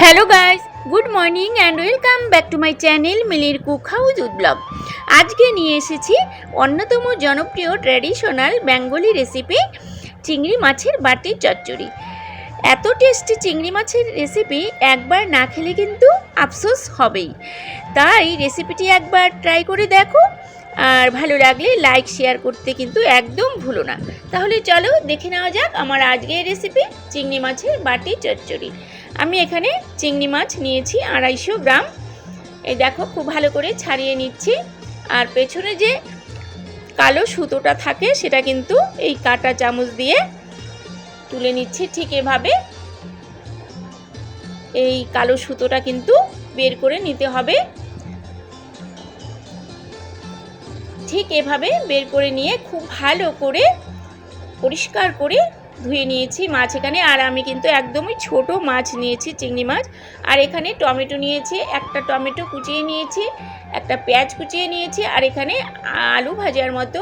Hello guys good morning and welcome back to my channel মিলির cook house food blog আজকে নিয়ে এসেছি অন্যতম জনপ্রিয় ট্র্যাডিশনাল বেঙ্গলি রেসিপি চিংড়ি মাছের বাটির চচ্চড়ি। এত টেস্টি চিংড়ি মাছের রেসিপি একবার না খেলে কিন্তু আফসোস হবেই। তাই রেসিপিটি একবার ট্রাই করে দেখো, আর ভালো লাগলে লাইক শেয়ার করতে কিন্তু একদম ভুলো না। তাহলে চলো দেখে নেওয়া যাক আমার আজকের রেসিপি চিংড়ি মাছের বাটি চচ্চড়ি। আমি এখানে চিংড়ি মাছ নিয়েছি, আড়াইশো গ্রাম। এই দেখো, খুব ভালো করে ছাড়িয়ে নিচ্ছি। আর পেছনে যে কালো সুতোটা থাকে, সেটা কিন্তু এই কাটা চামচ দিয়ে তুলে নিচ্ছি ঠিক এভাবে। এই কালো সুতোটা কিন্তু বের করে নিতে হবে। ঠিক এভাবে বের করে নিয়ে খুব ভালো করে, পরিষ্কার করে ধুয়ে নিয়েছি মাছ এখানে, আর আমি কিন্তু একদমই ছোট মাছ নিয়েছি, চিংড়ি মাছ। আর এখানে টমেটো নিয়েছি, একটা টমেটো কুচিয়ে নিয়েছি, একটা পেঁয়াজ কুচিয়ে নিয়েছি, আর এখানে আলু ভাজার মতো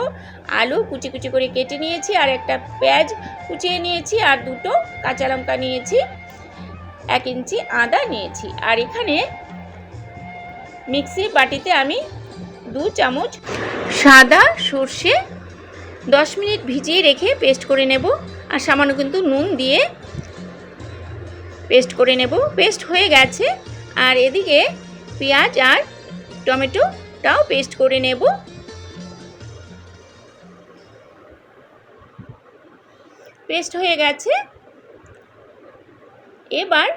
আলু কুচি কুচি করে কেটে নিয়েছি, আর একটা পেঁয়াজ কুচিয়ে নিয়েছি, আর দুটো কাঁচা লঙ্কা নিয়েছি, এক ইঞ্চি আদা নিয়েছি। আর এখানে মিক্সি বাটিতে আমি দু চামচ সাদা সর্ষে দশ মিনিট ভিজিয়ে রেখে পেস্ট করে নেব। আর সামান্য কিন্তু নুন দিয়ে পেস্ট করে নেব। পেস্ট হয়ে গেছে। আর এদিকে পেঁয়াজ আর টমেটোটাও পেস্ট করে নেব। পেস্ট হয়ে গেছে। এবার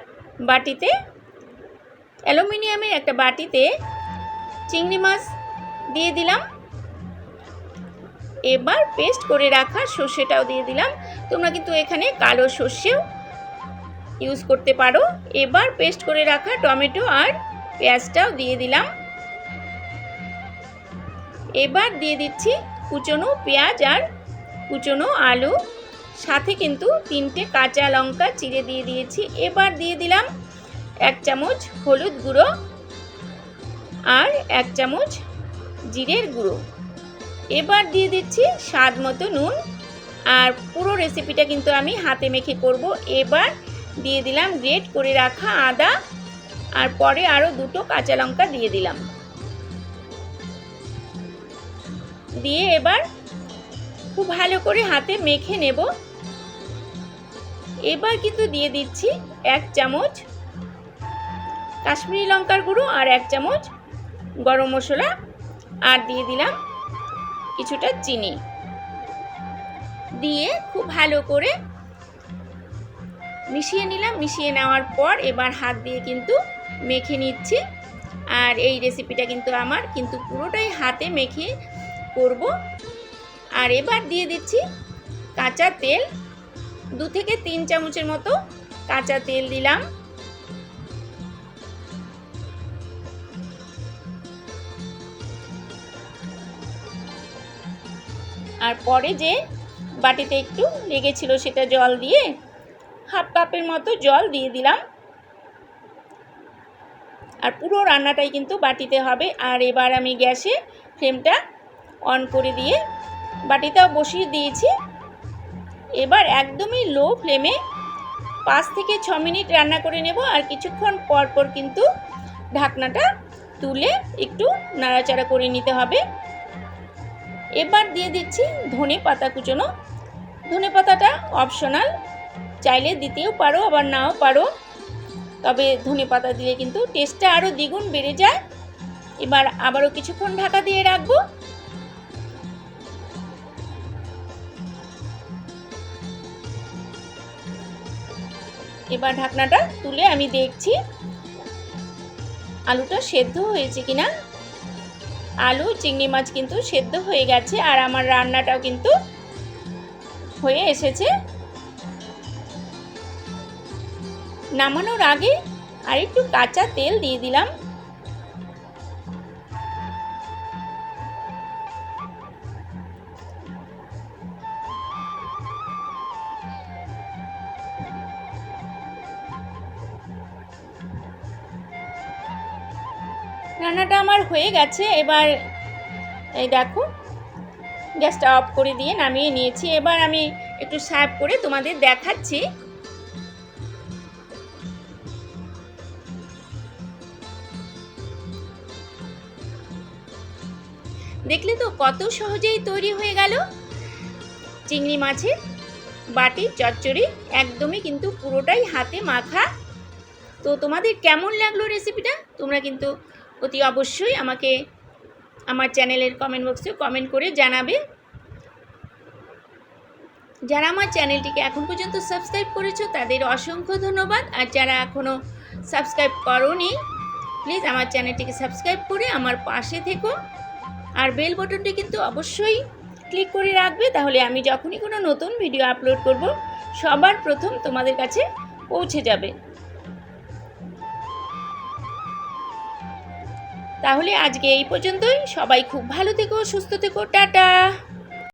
বাটিতে অ্যালুমিনিয়ামের একটা বাটিতে চিংড়ি মাছ দিয়ে দিলাম। এবার পেস্ট করে রাখা সর্ষেটাও দিয়ে দিলাম। তোমরা কিন্তু এখানে কালো সর্ষেও ইউজ করতে পারো। এবার পেস্ট করে রাখা টমেটো আর পেঁয়াজটাও দিয়ে দিলাম। এবার দিয়ে দিচ্ছি কুচনো পেঁয়াজ আর কুচনো আলু। সাথে কিন্তু তিনটে কাঁচা লঙ্কা চিড়ে দিয়ে দিয়েছি। এবার দিয়ে দিলাম এক চামচ হলুদ গুঁড়ো আর এক চামচ জিরের গুঁড়ো। এবার দিয়ে দিচ্ছি স্বাদ মতো নুন। আর পুরো রেসিপিটা কিন্তু আমি হাতে মেখে করব। এবার দিয়ে দিলাম গ্রেট করে রাখা আদা, আর পরে আরও দুটো কাঁচা লঙ্কা দিয়ে দিলাম। দিয়ে এবার খুব ভালো করে হাতে মেখে নেব। এবার কিন্তু দিয়ে দিচ্ছি এক চামচ কাশ্মীরি লঙ্কার গুঁড়ো আর এক চামচ গরম মশলা। আর দিয়ে দিলাম কিছুটা চিনি। দিয়ে খুব ভালো করে মিশিয়ে নিলাম। মিশিয়ে নেওয়ার পর এবার হাত দিয়ে কিন্তু মেখে নিচ্ছি। আর এই রেসিপিটা কিন্তু আমার, কিন্তু পুরোটাই হাতে মেখে করব। আর এবার দিয়ে দিচ্ছি কাঁচা তেল। দু থেকে তিন চামচের মতো কাঁচা তেল দিলাম। আর পরে যে বাটিতে একটু লেগেছিল সেটা জল দিয়ে, হাফ কাপের মতো জল দিয়ে দিলাম। আর পুরো রান্নাটাই কিন্তু বাটিতে হবে। আর এবার আমি গ্যাসে ফ্লেমটা অন করে দিয়ে বাটিটাও বসিয়ে দিয়েছি। এবার একদমই লো ফ্লেমে পাঁচ থেকে ছ মিনিট রান্না করে নেব। আর কিছুক্ষণ পর পর কিন্তু ঢাকনাটা তুলে একটু নাড়াচাড়া করে নিতে হবে। এবার দিয়ে দিচ্ছি ধনে পাতা কুচোনো। ধনে পাতাটা অপশনাল চাইলে দিতেও পারো, আবার নাও পারো। তবে ধনে পাতা দিলে কিন্তু টেস্টটা আরও দ্বিগুণ বেড়ে যায়। এবার আবারও কিছুক্ষণ ঢাকা দিয়ে রাখব। এবার ঢাকনাটা তুলে আমি দেখছি আলুটা সেদ্ধ হয়েছে কিনা। আলু, চিংড়ি মাছ কিন্তু সেদ্ধ হয়ে গেছে আর আমার রান্নাটাও কিন্তু হয়ে এসেছে। নামানোর আগে আর একটু কাঁচা তেল দিয়ে দিলাম। রান্নাটা আমার হয়ে গেছে। এবার এই দেখো গ্যাসটা অফ করে দিয়ে নামিয়ে নিয়েছি। এবার আমি একটু সার্ভ করে তোমাদের দেখাচ্ছি। দেখলে তো কত সহজেই তৈরি হয়ে গেল। চিংড়ি মাছের বাটি, চচ্চড়ি, একদমই কিন্তু পুরোটাই হাতে মাখা। তো তোমাদের কেমন লাগল রেসিপিটা তোমরা কিন্তু অতি অবশ্যই আমাকে আমার চ্যানেলের কমেন্ট বক্সে কমেন্ট করে জানাবে। যারা আমার চ্যানেলটিকে এখন পর্যন্ত সাবস্ক্রাইব করেছ, তাদের অসংখ্য ধন্যবাদ। আর যারা এখনও সাবস্ক্রাইব করোনি প্লিজ আমার চ্যানেলটিকে সাবস্ক্রাইব করে আমার পাশে থেকো। আর বেল বটনটি কিন্তু অবশ্যই ক্লিক করে রাখবে, তাহলে আমি যখনই কোনো নতুন ভিডিও আপলোড করব, সবার প্রথম তোমাদের কাছে পৌঁছে যাবে। তাহলে আজকে এই পর্যন্তই। সবাই খুব ভালো থেকো সুস্থ থেকো টাটা।